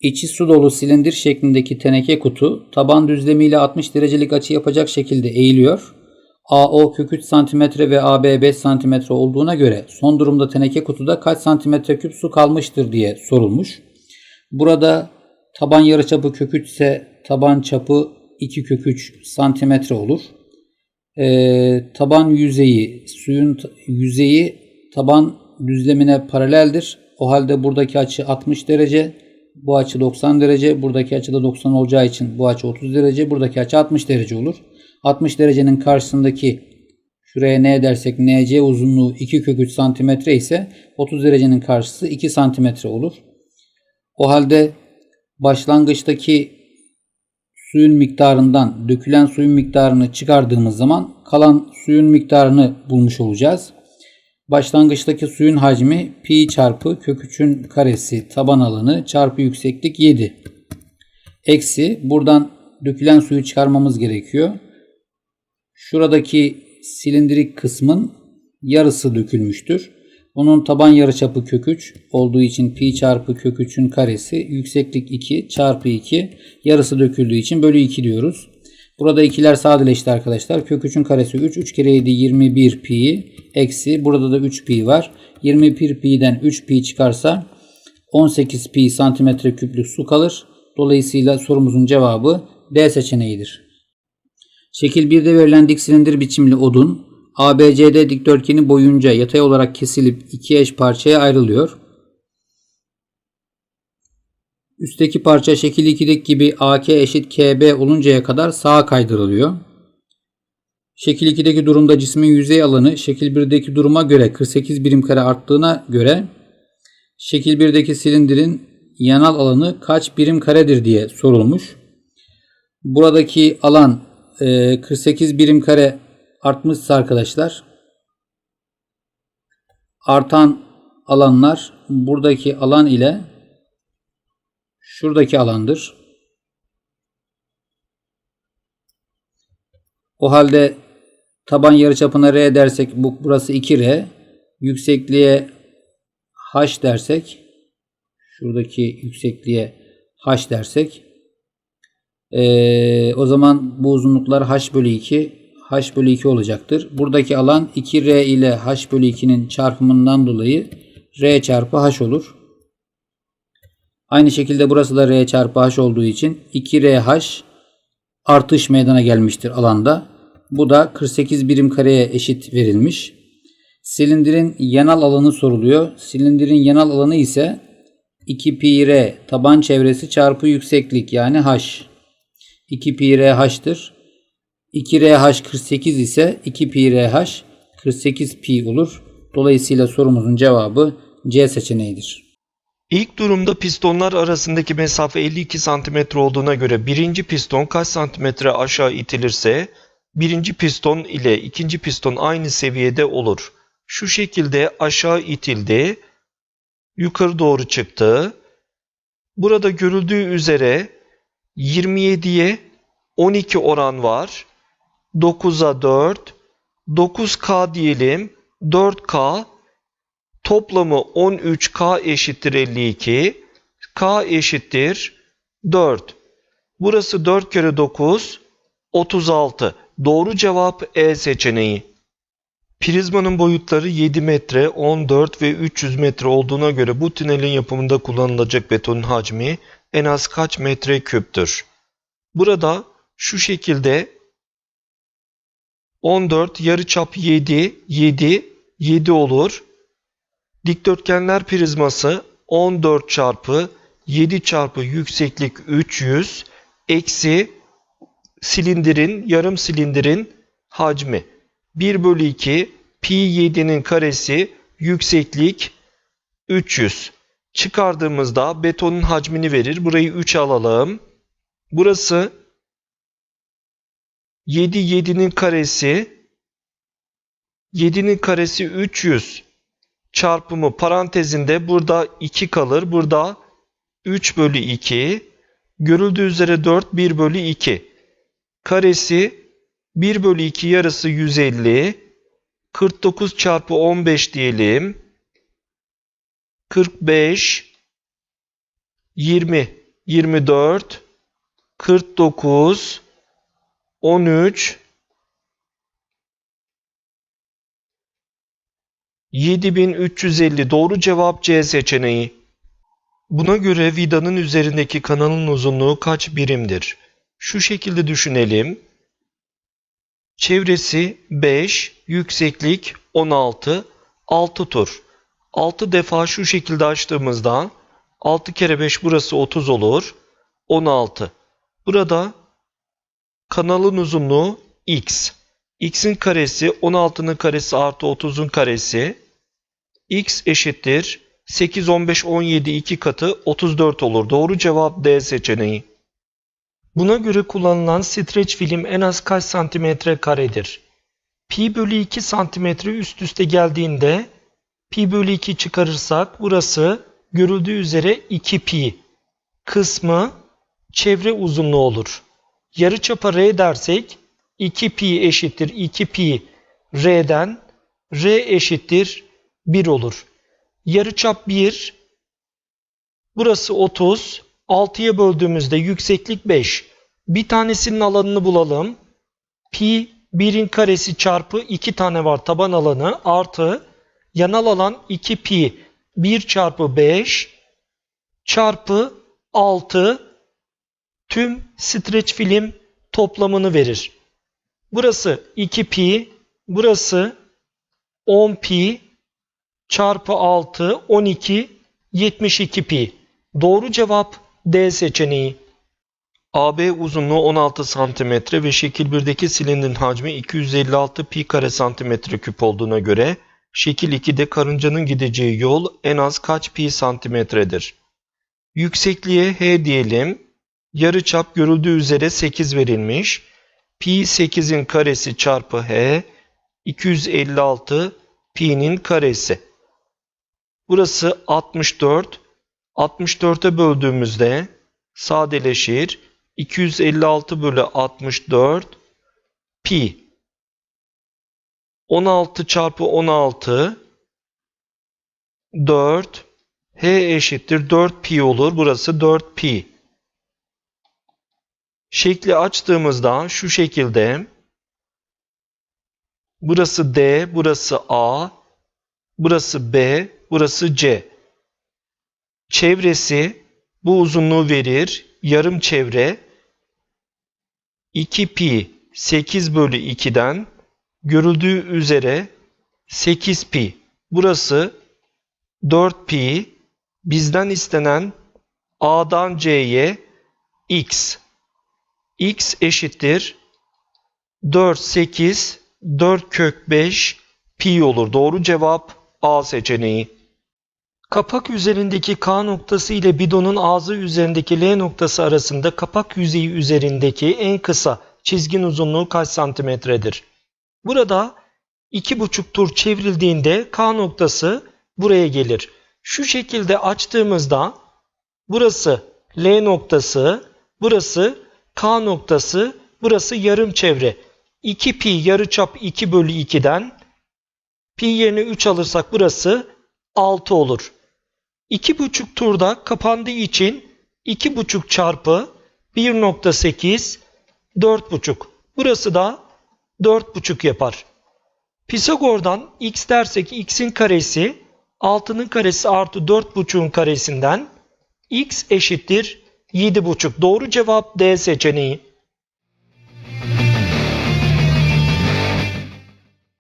İçi su dolu silindir şeklindeki teneke kutu taban düzlemiyle 60 derecelik açı yapacak şekilde eğiliyor. AO kök 3 cm ve AB 5 cm olduğuna göre son durumda teneke kutuda kaç santimetre küp su kalmıştır diye sorulmuş. Burada taban yarıçapı kök 3 ise taban çapı 2 kök 3 santimetre olur. Ee, taban yüzeyi suyun yüzeyi taban düzlemine paraleldir. O halde buradaki açı 60 derece. Bu açı 90 derece. Buradaki açı da 90 olacağı için bu açı 30 derece. Buradaki açı 60 derece olur. 60 derecenin karşısındaki şuraya ne dersek NC uzunluğu 2 kök 3 santimetre ise 30 derecenin karşısı 2 santimetre olur. O halde başlangıçtaki suyun miktarından dökülen suyun miktarını çıkardığımız zaman kalan suyun miktarını bulmuş olacağız. Başlangıçtaki suyun hacmi pi çarpı kök 3'ün karesi taban alanı çarpı yükseklik 7. Eksi buradan dökülen suyu çıkarmamız gerekiyor. Şuradaki silindirik kısmın yarısı dökülmüştür. Onun taban yarıçapı kök 3 olduğu için pi çarpı kök 3'ün karesi yükseklik 2 çarpı 2 yarısı döküldüğü için bölü 2 diyoruz. Burada ikiler sadeleşti arkadaşlar. Kök 3'ün karesi 3. 3 kere 7 21 pi eksi burada da 3 pi var. 21 pi'den 3 pi çıkarsa 18 pi santimetre küplük su kalır. Dolayısıyla sorumuzun cevabı D seçeneğidir. Şekil 1'de verilen dik silindir biçimli odun ABCD dikdörtgeni boyunca yatay olarak kesilip iki eş parçaya ayrılıyor. Üstteki parça şekil 2'deki gibi AK eşit KB oluncaya kadar sağa kaydırılıyor. Şekil 2'deki durumda cismin yüzey alanı şekil 1'deki duruma göre 48 birim kare arttığına göre şekil 1'deki silindirin yanal alanı kaç birim karedir diye sorulmuş. Buradaki alan e, 48 birim kare artmışsa arkadaşlar artan alanlar buradaki alan ile şuradaki alandır. O halde taban yarıçapına R dersek bu burası 2R. Yüksekliğe H dersek şuradaki yüksekliğe H dersek ee, o zaman bu uzunluklar H bölü 2 H bölü 2 olacaktır. Buradaki alan 2R ile H bölü 2'nin çarpımından dolayı R çarpı H olur. Aynı şekilde burası da R çarpı H olduğu için 2RH artış meydana gelmiştir alanda. Bu da 48 birim kareye eşit verilmiş. Silindirin yanal alanı soruluyor. Silindirin yanal alanı ise 2 pi r taban çevresi çarpı yükseklik yani h. 2 pi r h'tır. 2 r h 48 ise 2 pi h 48 pi olur. Dolayısıyla sorumuzun cevabı C seçeneğidir. İlk durumda pistonlar arasındaki mesafe 52 cm olduğuna göre birinci piston kaç santimetre aşağı itilirse birinci piston ile ikinci piston aynı seviyede olur. Şu şekilde aşağı itildi, yukarı doğru çıktı. Burada görüldüğü üzere 27'ye 12 oran var. 9'a 4, 9K diyelim, 4K Toplamı 13K eşittir 52. K eşittir 4. Burası 4 kere 9 36. Doğru cevap E seçeneği. Prizmanın boyutları 7 metre, 14 ve 300 metre olduğuna göre bu tünelin yapımında kullanılacak betonun hacmi en az kaç metre küptür? Burada şu şekilde 14 yarıçap 7, 7, 7 olur. Dikdörtgenler prizması 14 çarpı 7 çarpı yükseklik 300 eksi silindirin yarım silindirin hacmi 1 bölü 2 pi 7'nin karesi yükseklik 300 çıkardığımızda betonun hacmini verir. Burayı 3 alalım. Burası 7 7'nin karesi 7'nin karesi 300 çarpımı parantezinde burada 2 kalır. Burada 3 bölü 2. Görüldüğü üzere 4 1 bölü 2. Karesi 1 bölü 2 yarısı 150. 49 çarpı 15 diyelim. 45 20 24, 49, 13, 7350 doğru cevap C seçeneği. Buna göre vidanın üzerindeki kanalın uzunluğu kaç birimdir? Şu şekilde düşünelim. Çevresi 5, yükseklik 16, 6 tur. 6 defa şu şekilde açtığımızda 6 kere 5 burası 30 olur. 16. Burada kanalın uzunluğu x. x'in karesi 16'nın karesi artı 30'un karesi. X eşittir 8, 15, 17 iki katı 34 olur. Doğru cevap D seçeneği. Buna göre kullanılan streç film en az kaç santimetre karedir? Pi bölü 2 santimetre üst üste geldiğinde pi bölü 2 çıkarırsak burası görüldüğü üzere 2 pi kısmı çevre uzunluğu olur. Yarıçapa r dersek 2 pi eşittir 2 pi r'den r eşittir 1 olur. Yarıçap 1 burası 30 6'ya böldüğümüzde yükseklik 5. Bir tanesinin alanını bulalım. Pi 1'in karesi çarpı 2 tane var taban alanı artı yanal alan 2 pi 1 çarpı 5 çarpı 6 tüm streç film toplamını verir. Burası 2 pi, burası 10 pi çarpı 6 12 72 pi. Doğru cevap D seçeneği. AB uzunluğu 16 cm ve şekil 1'deki silindirin hacmi 256 pi kare santimetre küp olduğuna göre şekil 2'de karıncanın gideceği yol en az kaç pi santimetredir? Yüksekliğe h diyelim. Yarıçap görüldüğü üzere 8 verilmiş. Pi 8'in karesi çarpı h 256 pi'nin karesi. Burası 64. 64'e böldüğümüzde sadeleşir. 256 bölü 64 pi. 16 çarpı 16 4 h eşittir 4 pi olur. Burası 4 pi. Şekli açtığımızda şu şekilde burası D, burası A, burası B, burası C. Çevresi bu uzunluğu verir. Yarım çevre 2 pi 8 bölü 2'den görüldüğü üzere 8 pi. Burası 4 pi. Bizden istenen A'dan C'ye x. x eşittir 4, 8, 4 kök 5 pi olur. Doğru cevap A seçeneği. Kapak üzerindeki K noktası ile bidonun ağzı üzerindeki L noktası arasında kapak yüzeyi üzerindeki en kısa çizgin uzunluğu kaç santimetredir? Burada 2,5 tur çevrildiğinde K noktası buraya gelir. Şu şekilde açtığımızda burası L noktası, burası K noktası, burası yarım çevre. 2 pi yarıçap 2 bölü 2'den pi yerine 3 alırsak burası 6 olur. 2,5 turda kapandığı için 2,5 çarpı 1.8 4,5. Burası da 4,5 yapar. Pisagor'dan x dersek x'in karesi 6'nın karesi artı 4,5'un karesinden x eşittir 7,5. Doğru cevap D seçeneği.